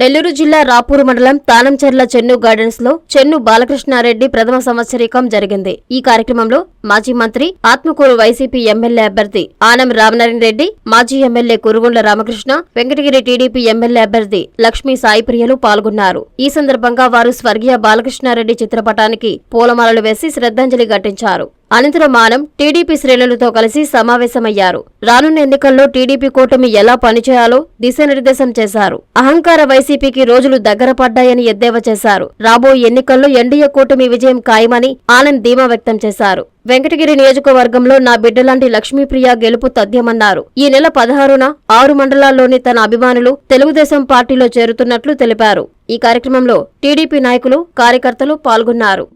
నెల్లూరు జిల్లా రాపూరు మండలం తానంచెర్ల చెన్ను గార్డెన్స్లో చెన్ను బాలకృష్ణారెడ్డి ప్రథమ సంవత్సరీకం జరిగింది. ఈ కార్యక్రమంలో మాజీ మంత్రి ఆత్మకూరు వైసీపీ ఎమ్మెల్యే అభ్యర్థి ఆనం రామనారాయణ రెడ్డి మాజీ MLA Kurugundla Ramakrishna Venkatagiri TDP MLA అభ్యర్థి లక్ష్మీ సాయిప్రియలు పాల్గొన్నారు. ఈ సందర్భంగా వారు స్వర్గీయ బాలకృష్ణారెడ్డి చిత్రపటానికి పూలమాలలు వేసి శ్రద్ధాంజలి ఘటించారు. అనంతరం ఆనం టీడీపీ శ్రేణులతో కలిసి సమావేశమయ్యారు. రానున్న ఎన్నికల్లో టీడీపీ కూటమి ఎలా పనిచేయాలో దిశానిర్దేశం చేశారు. అహంకార వైసీపీకి రోజులు దగ్గర పడ్డాయని ఎద్దేవా చేశారు. రాబోయే ఎన్నికల్లో ఎన్డీఏ కూటమి విజయం ఖాయమని ఆనంద్ ధీమా వ్యక్తం చేశారు. వెంకటగిరి నియోజకవర్గంలో నా బిడ్డలాంటి లక్ష్మీప్రియ గెలుపు తథ్యమన్నారు. ఈ నెల పదహారున ఆరు మండలాల్లోని తన అభిమానులు తెలుగుదేశం పార్టీలో చేరుతున్నట్లు తెలిపారు. ఈ కార్యక్రమంలో టీడీపీ నాయకులు కార్యకర్తలు పాల్గొన్నారు.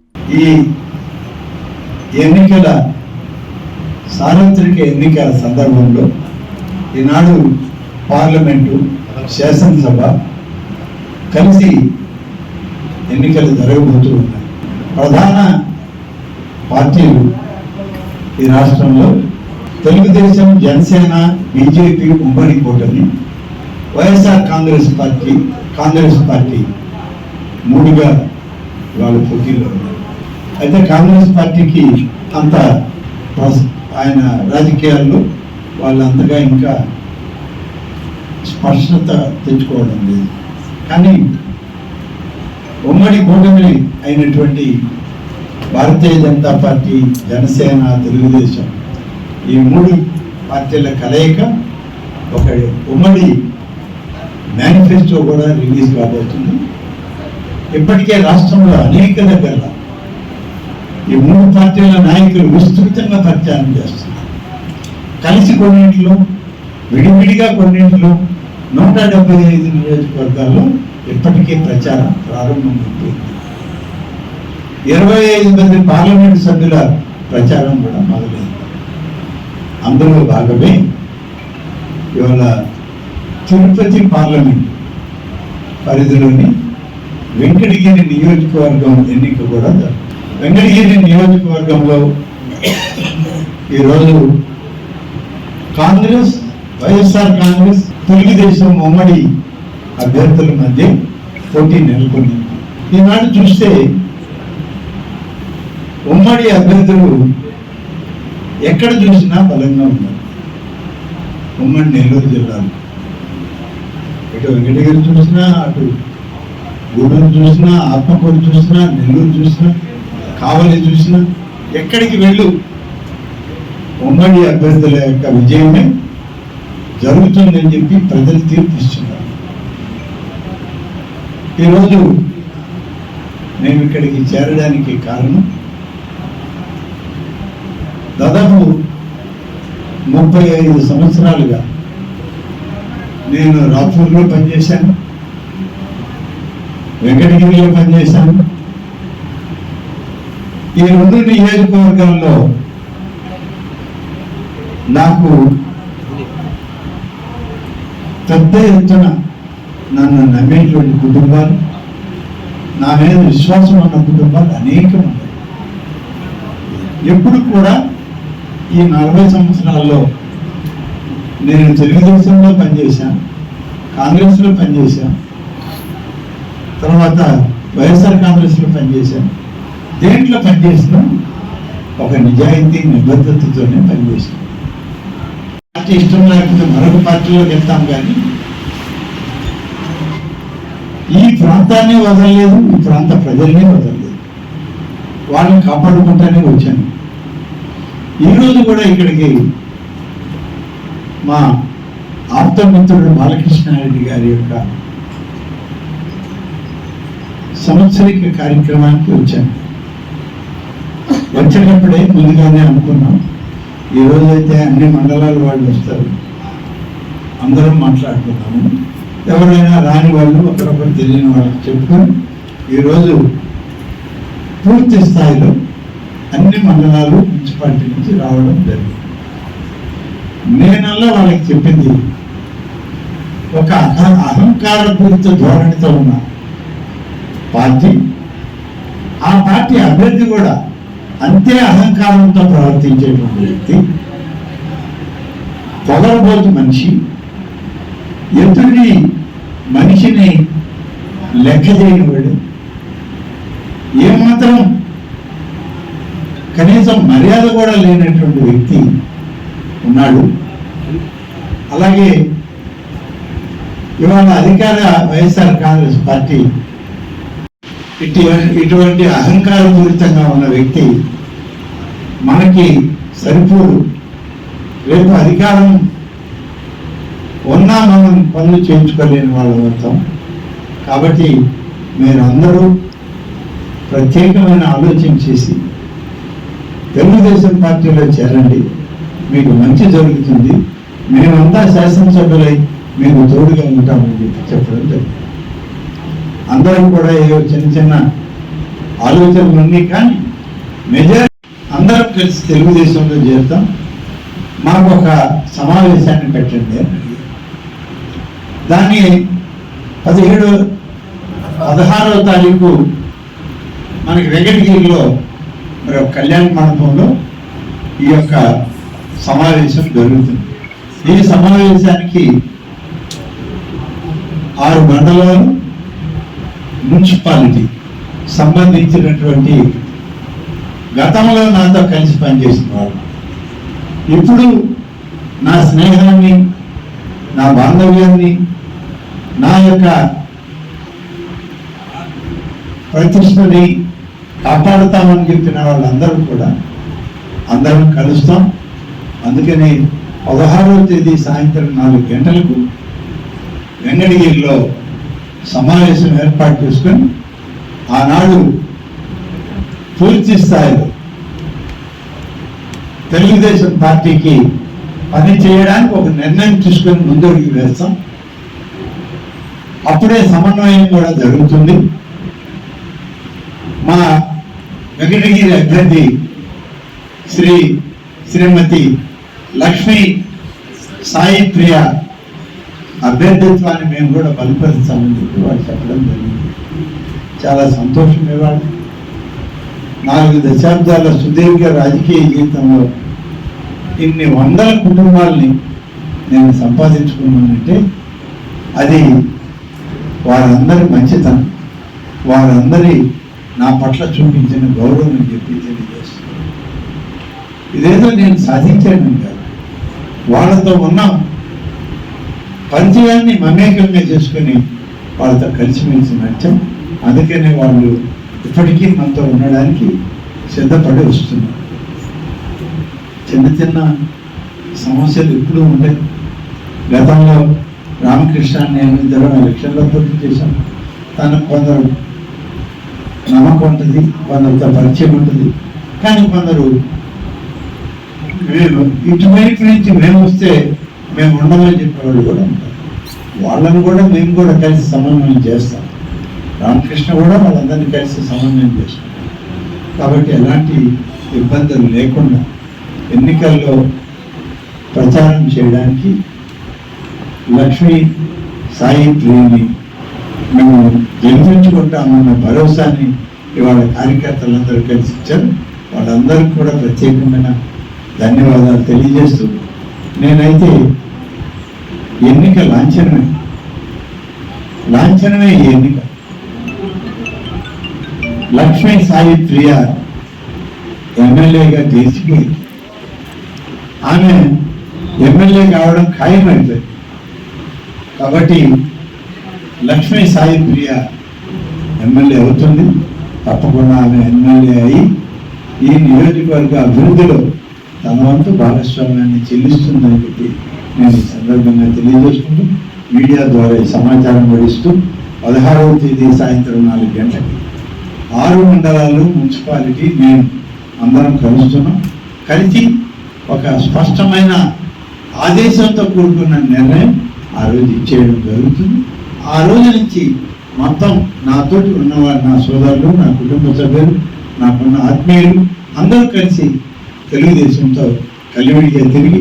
ఎన్నికల సార్వత్రిక ఎన్నికల సందర్భంలో ఈనాడు పార్లమెంటు శాసనసభ కలిసి ఎన్నికలు జరగబోతూ ఉన్నాయి. ప్రధాన పార్టీలు ఈ రాష్ట్రంలో తెలుగుదేశం జనసేన బీజేపీ ఉమ్మడి కూటమి YSR Congress party Congress party మూడుగా వాళ్ళు పోటీలో ఉన్నారు. అయితే కాంగ్రెస్ పార్టీకి అంత ఆయన రాజకీయాల్లో వాళ్ళు అంతగా ఇంకా స్పష్టత తెచ్చుకోవడం లేదు. కానీ ఉమ్మడి కూటమి అయినటువంటి భారతీయ జనతా పార్టీ జనసేన తెలుగుదేశం ఈ మూడు పార్టీల కలయిక ఒక ఉమ్మడి మేనిఫెస్టో కూడా రిలీజ్ కాబోతుంది. ఇప్పటికే రాష్ట్రంలో అనేక దగ్గర ఈ మూడు పార్టీల నాయకులు విస్తృతంగా ప్రచారం చేస్తున్నారు. కలిసి కొన్నింటిలో విడివిడిగా కొన్నింటిలో నూట డెబ్బై ఐదు నియోజకవర్గాల్లో ఇప్పటికే ప్రచారం ప్రారంభమైపోయింది ఇరవై ఐదు మంది పార్లమెంట్ సభ్యుల ప్రచారం కూడా మొదలైంది. అందులో భాగమే ఇవాళ తిరుపతి పార్లమెంట్ పరిధిలోని వెంకటగిరి నియోజకవర్గం ఎన్నిక కూడా జరుగుతుంది. వెంకటగిరి నియోజకవర్గంలో ఈరోజు కాంగ్రెస్ వైఎస్ఆర్ కాంగ్రెస్ తెలుగుదేశం ఉమ్మడి అభ్యర్థుల మధ్య పోటీ నెలకొంది. ఈనాడు చూస్తే ఉమ్మడి అభ్యర్థులు ఎక్కడ చూసినా బలంగా ఉన్నారు. ఉమ్మడి నెల్లూరు జిల్లాలో. ఇటు వెంకటగిరి చూసినా అటు గూడూరు చూసినా ఆత్మకూరు చూసినా నెల్లూరు చూసినా కావలి చూసినా ఎక్కడికి వెళ్ళు. ఉమ్మడి అభ్యర్థుల యొక్క విజయమే జరుగుతుందని చెప్పి ప్రజలు తీర్పిస్తున్నారు. ఈరోజు మేము ఇక్కడికి చేరడానికి కారణం దాదాపు ముప్పై ఐదు సంవత్సరాలుగా నేను రాత్రుల్లో పనిచేశాను వెంకటగిరిలో పనిచేశాను ఈ రెండు నియోజకవర్గాల్లో నాకు పెద్ద ఎత్తున నన్ను నమ్మేటువంటి కుటుంబాలు నా మీద విశ్వాసం ఉన్న కుటుంబాలు అనేకం ఉన్నాయి ఎప్పుడు కూడా ఈ నలభై సంవత్సరాల్లో నేను తెలుగుదేశంలో పనిచేశాను కాంగ్రెస్లో పనిచేశాను తర్వాత వైఎస్ఆర్ కాంగ్రెస్లో పనిచేశాను. దేంట్లో పనిచేసినా ఒక నిజాయితీ నిబద్ధతతోనే పనిచేశాను పార్టీ ఇష్టం లేకపోతే మరొక పార్టీలోకి వెళ్తాం కానీ ఈ ప్రాంతాన్ని వదలలేదు ఈ ప్రాంత ప్రజల్ని వదలలేదు. వాళ్ళని కాపాడుకుంటానే వచ్చాను. ఈరోజు కూడా ఇక్కడికి మా ఆప్తమిత్రుడు బాలకృష్ణారెడ్డి గారి యొక్క సంవత్సరిక కార్యక్రమానికి వచ్చాను. వచ్చేటప్పుడే ముందుగానే అనుకున్నాం. ఈ రోజైతే అన్ని మండలాల వాళ్ళు వస్తారు. అందరం మాట్లాడుకున్నాము ఎవరైనా రాని వాళ్ళు ఒకరొకరు తెలియని వాళ్ళకి చెప్పుకొని ఈరోజు పూర్తి స్థాయిలో అన్ని మండలాలు మున్సిపాలిటీ నుంచి రావడం జరిగింది. నేనల్లా వాళ్ళకి చెప్పింది ఒక అహ- అహంకారపూరిత ధోరణితో ఉన్న పార్టీ ఆ పార్టీ అభ్యర్థి కూడా అంతే అహంకారంతో ప్రవర్తించేటువంటి వ్యక్తి పొగరబోతు మనిషి ఎదుటి మనిషిని లెక్క చేయనివాడు ఏమాత్రం కనీసం మర్యాద కూడా లేనటువంటి వ్యక్తి ఉన్నాడు. అలాగే ఇవాళ అధికార వైఎస్ఆర్ కాంగ్రెస్ పార్టీ ఇటు ఇటువంటి అహంకారపూరితంగా ఉన్న వ్యక్తి మనకి సరిపోదు. రేపు అధికారం ఉన్నా మనం పనులు చేయించుకోలేని వాళ్ళం అవుతాం. కాబట్టి మీరందరూ ప్రత్యేకమైన ఆలోచన చేసి తెలుగుదేశం పార్టీలో చేరండి. మీకు మంచి జరుగుతుంది. మేమంతా శాసనసభ్యులై మీకు తోడుగా ఉంటామని చెప్పడం జరిగింది. అందరం కూడా ఏవో చిన్న చిన్న ఆలోచనలు ఉన్నాయి కానీ మెజారిటీ అందరం కలిసి తెలుగుదేశంలో చేస్తాం మాకు ఒక సమావేశాన్ని పెట్టండి. దాన్ని పదిహేడు పదహారవ తారీఖు మనకి వెంకటగిరిలో మరి ఒక కళ్యాణ మండపంలో ఈ యొక్క సమావేశం జరుగుతుంది. ఈ సమావేశానికి ఆరు మండలాలు మున్సిపాలిటీ సంబంధించినటువంటి గతంలో నాతో కలిసి పనిచేసిన వాళ్ళు ఇప్పుడు నా స్నేహాన్ని నా బాంధవ్యాన్ని నా యొక్క ప్రతిష్టని కాపాడుతామని చెప్పిన వాళ్ళందరూ కూడా అందరం కలుస్తాం. అందుకని పదహారవ తేదీ సాయంత్రం నాలుగు గంటలకు వెంగళగిరిలో సమావేశం ఏర్పాటు చేసుకొని ఆనాడు పూర్తి స్థాయిలో తెలుగుదేశం పార్టీకి పని చేయడానికి ఒక నిర్ణయం తీసుకొని ముందడుగు వేస్తాం. అప్పుడే సమన్వయం కూడా జరుగుతుంది. మా వెంకటగిరి అభ్యర్థి శ్రీ శ్రీమతి లక్ష్మీ సాయి ప్రియ అభ్యర్థిత్వాన్ని మేము కూడా బలపరుస్తామని చెప్పి వాళ్ళు చెప్పడం జరిగింది. చాలా సంతోషం ఇవాళ. నాలుగు దశాబ్దాల సుదీర్ఘ రాజకీయ జీవితంలో ఇన్ని వందల కుటుంబాలని నేను సంపాదించుకున్నానంటే అది వారందరి మంచితనం వారందరి నా పట్ల చూపించిన గౌరవం అని చెప్పి తెలియజేస్తున్నాను. ఇదేదో నేను సాధించాను కాదు. వాళ్ళతో ఉన్న. పరిచయాన్ని మమేకంగా చేసుకుని వాళ్ళతో కలిసిమెలిసి నచ్చాం అందుకనే వాళ్ళు ఇప్పటికీ మనతో ఉండడానికి సిద్ధపడి వస్తున్నారు. చిన్న చిన్న సమస్యలు ఎప్పుడూ ఉంటాయి గతంలో రామకృష్ణ నేను ఇద్దరు ఎలక్షన్లో పోటీ చేశాం. తనకు కొందరు నమ్మకం ఉంటుంది కొందరితో పరిచయం ఉంటుంది. కానీ కొందరు మేము ఇటువైపు నుంచి మేము వస్తే మేము ఉండమని చెప్పేవాళ్ళు కూడా ఉంటారు. వాళ్ళని కూడా మేము కూడా కలిసి సమన్వయం చేస్తాం. రామకృష్ణ కూడా వాళ్ళందరినీ కలిసి సమన్వయం చేస్తాం. కాబట్టి ఎలాంటి ఇబ్బందులు లేకుండా ఎన్నికల్లో ప్రచారం చేయడానికి లక్ష్మీ సాయి ప్రేమి మేము గెలిపించుకుంటామన్న భరోసాని ఇవాళ కార్యకర్తలందరూ కలిసి ఇచ్చారు. వాళ్ళందరికీ కూడా ప్రత్యేకమైన ధన్యవాదాలు తెలియజేస్తూ నేనైతే ఎన్నిక లాంఛనమే. లాంఛనమే ఈ ఎన్నిక. లక్ష్మీ సాయి ప్రియ ఎమ్మెల్యేగా గెలిచిపోయింది ఆమె ఎమ్మెల్యే కావడం ఖాయమైపోయింది కాబట్టి లక్ష్మీ సాయి ప్రియ ఎమ్మెల్యే అవుతుంది. తప్పకుండా ఆమె ఎమ్మెల్యే అయి ఈ నియోజకవర్గ అభివృద్ధిలో తన వంతు భాగస్వామ్యాన్ని చెల్లిస్తుందని చెప్పి నేను ఈ సందర్భంగా తెలియజేసుకుంటూ మీడియా ద్వారా ఈ సమాచారం గడిస్తూ పదహారవ తేదీ సాయంత్రం నాలుగు గంటలకి ఆరు మండలాలు మున్సిపాలిటీ నేను అందరం కలుస్తున్నాం. కలిసి ఒక స్పష్టమైన ఆదేశంతో కూడుకున్న నిర్ణయం ఆ రోజు ఇచ్చేయడం జరుగుతుంది. ఆ రోజు నుంచి మొత్తం నాతోటి ఉన్నవారు నా సోదరులు నా కుటుంబ సభ్యులు నాకున్న ఆత్మీయులు అందరూ కలిసి తెలుగుదేశంతో కలివిడిగా తిరిగి